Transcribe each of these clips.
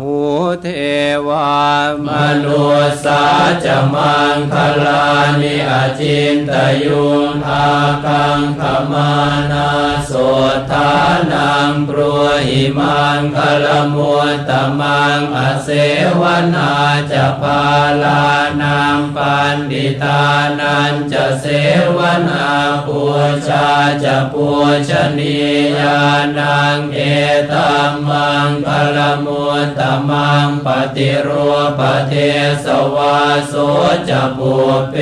หูเทวามนุสาจะมังคลานิอจินตยุนอากังขมานาโสทา ปรัวหิมังคลมัวตมังอเสวนาจะพาลานังปันดิตานันจะเสวนาปูชาจะปูชนียานังเอตัมมังคลมุตตมังปฏิรูปเทสวาโสจะปุเป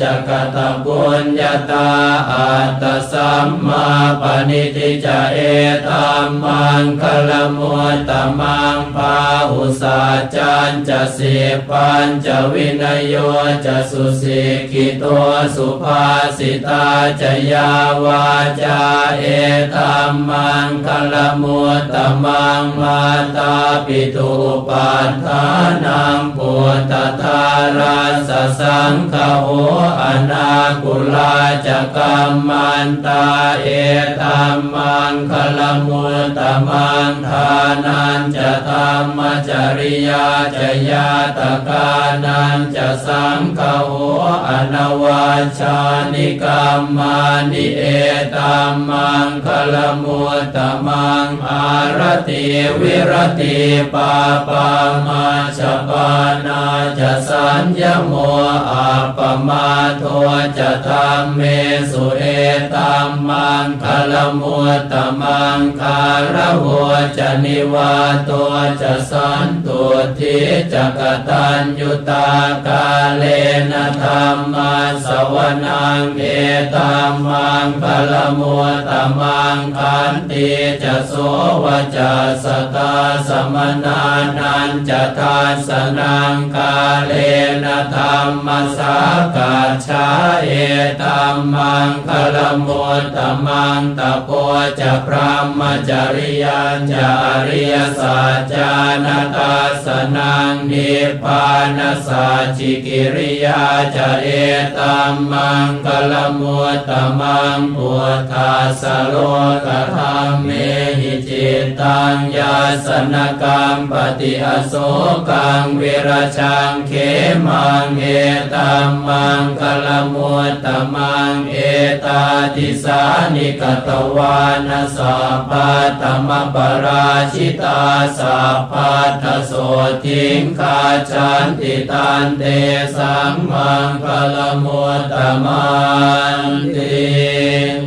จะกตบุญญาตาอัตสัมมาปณิทิจะเอตัมมังคลมุตตมังปาหุสาจันจะเสปัญจะวินโยจะสุสิกิโตสุภาสิตาจะยาวาจาเอตัมมังคลมุตตมังมาตาปิตุปัฏฐานังปุตตาราสสังฆโหอนาคุลาจะกัมมันตาเอตัมมังคลมุตตมังทานันจะธรรมจริยาจะยาตกานันจะสังฆโหอนวาชานิกรรมานิเอตัมมังคลมุตมังอารติวิรติปาปามาชปานาจะสัญญโมอาปมาโทจะธรรมเมสุเอตัมมังคลมุตตมังคารหัวจะนิวาตัวจะสันตุทิจะกตัญยุตากาเลนะธรรมาสวนังเอตัมมังคลมุตตมังคันติจะโสวจะสตาสมนานันจะทานสนังกาเลนะธรรมสากัจฉาเอ ตัมมังคลมุตตมังตะโพจะพระมจริยัญจะอริยสัจจานาตาสนังนิพพานสัจจิกิริยาจะเอตัมมังคลมุตตมังพุทธาสโลกธรรมเมหิจิตตังยาสนกรรมปฏิอโศกังเวรชังเขมังเอตัมมังคลมุตตมังเอตาติสานิกตวานาสัพพะธรรมปราชิตาสัพพัทโสทิงคาจันติตันเตสังมังคลมุตตมันติ